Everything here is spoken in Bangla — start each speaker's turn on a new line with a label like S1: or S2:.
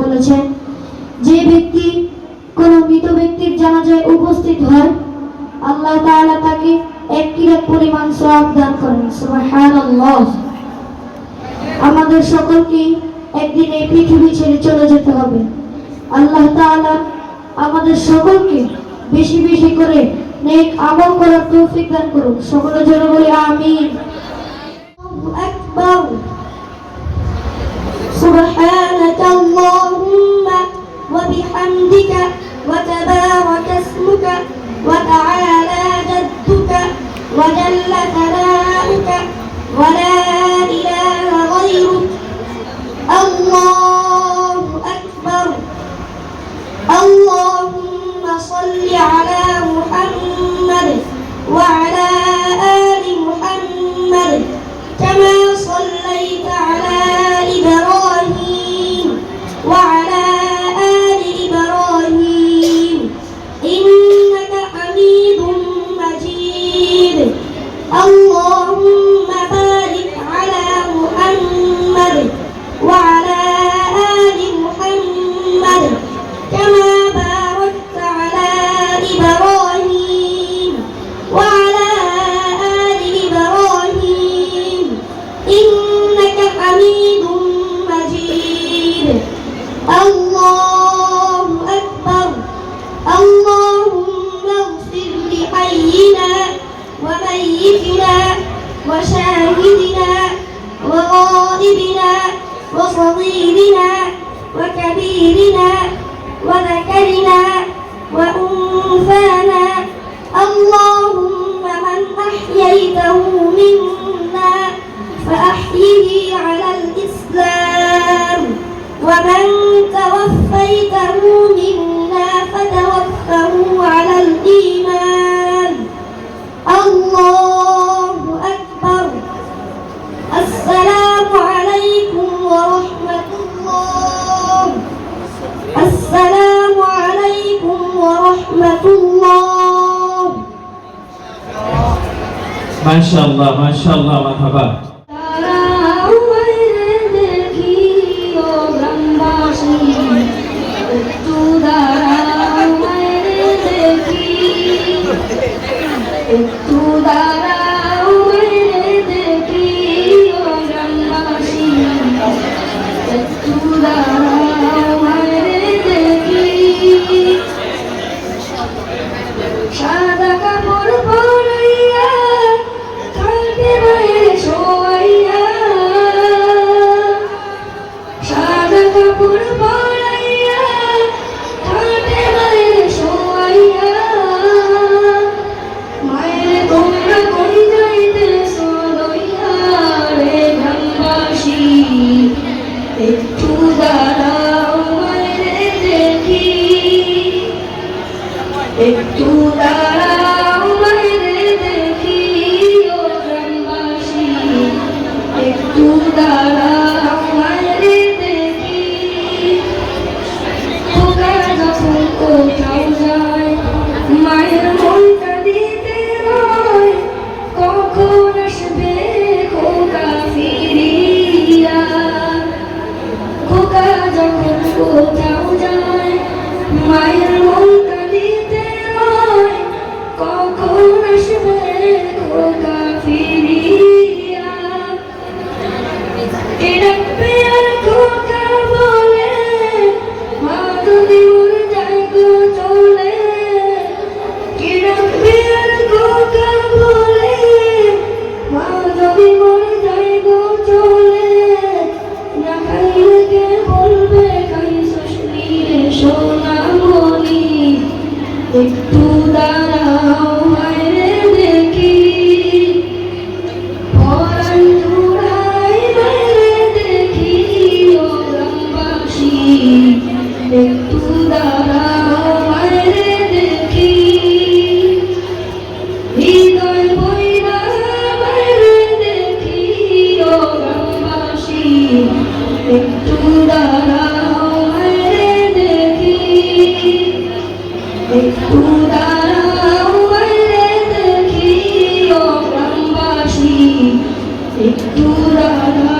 S1: বলেছেন, যে ব্যক্তি কোনো মৃত ব্যক্তির জানাজায় উপস্থিত হয়, আল্লাহ তাকে এক কিরাত পরিমাণ সওয়াব দান করেন। আমাদের সকলকে একদিন এই পৃথিবী ছেড়ে চলে যেতে হবে। আল্লাহ তাআলা আমাদের সকলকে বেশি বেশি করে নেক আমল করার তৌফিক দান করুন। সকলের জন্য বলি আমিন। আকবার। সুবহানাল্লাহ حينا وميتنا وشاهدنا وغائبنا وصغيرنا وكبيرنا وذكرنا وأنثانا. اللهم من أحييته منا فأحيه على الإسلام. ومن توفيت Maşallah, maşallah, merhaba. একটু দাঁড়াও দেখি। একটু দাঁড়াও। i Maria. Radha.